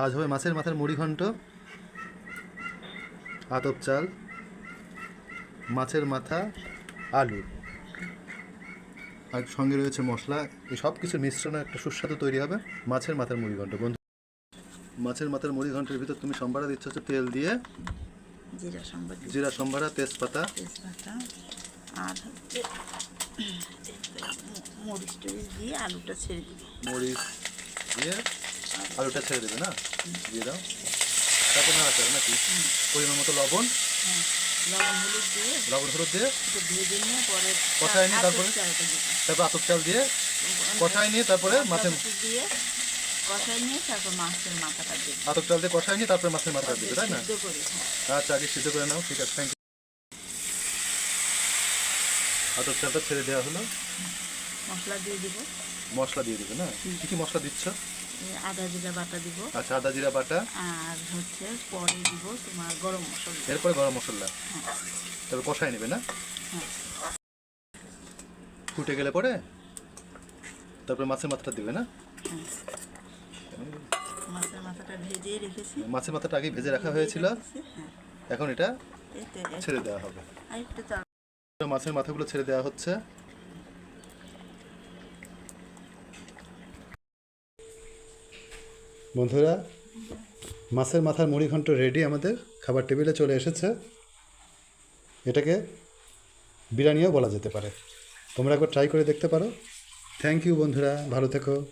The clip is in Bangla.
আজ হবে মাছের মাথার মুড়ি ঘন্ট আতপ চাল মাছের মাথা আলু। আর সঙ্গে রয়েছে মশলা এই সব কিছুর মিশ্রণে একটা সুস্বাদু তৈরি হবে মাছের মাথার মুড়ি ঘন্ট বন্ধু মাছের মাথার মুড়ি ঘন্টের ভিতর তুমি সম্বারা দিচ্ছ হচ্ছে তেল দিয়ে। জিরা সম্বারা তেজপাতা। তেজপাতা। আর মরিচ দিয়ে আলুটা ছেড়ে দিবি। মরিচ দিয়ে আলুটা ছেড়ে দেবে না? দিয়ে দাও। তারপর নাড়াচাড়া নাকি? পরিমাণ মতো লবণ। লবণ হলুদ দিয়ে? নিয়ে কষায় নিয়ে তারপরে? তারপর আতপ চাল দিয়ে কষায় নিয়ে তারপরে মাছের দিয়ে আতপ চাল দিয়ে কষায় নিয়ে তারপরে মাছের মাথা দিবে তাই না? আচ্ছা আগে সিদ্ধ করে নাও ঠিক আছে থ্যাংক ইউ আতপ চালটা ছেড়ে দেওয়া হলো। মশলা দিয়ে দিব। মশলা দিয়ে দিবে না কি কি মশলা দিচ্ছ? আদা জিরা বাটা দিব। আচ্ছা আদা জিরা বাটা। আর হচ্ছে পরে দিব তোমার গরম মশলা। এরপরে গরম মশলা। হ্যাঁ তারপর কষায় নেবে না হ্যাঁ। ফুটে গেলে পরে তারপরে মাছের মাথাটা দিবে না হ্যাঁ? মাছের মাথাটা ভেজে রেখেছি। মাছের মাথাটা আগে ভেজে রাখা হয়েছিল। হ্যাঁ। এখন এটা ছেড়ে দেওয়া হবে। মাছের মাথাগুলো ছেড়ে দেওয়া হচ্ছে। বন্ধুরা, মাছের মাথার মুড়িঘণ্ট রেডি আমাদের। খাবার টেবিলে চলে এসেছে। এটাকে বিরিয়ানিও বলা যেতে পারে। তোমরা একবার ট্রাই করে দেখতে পারো। থ্যাংক ইউ বন্ধুরা, ভালো থেকো।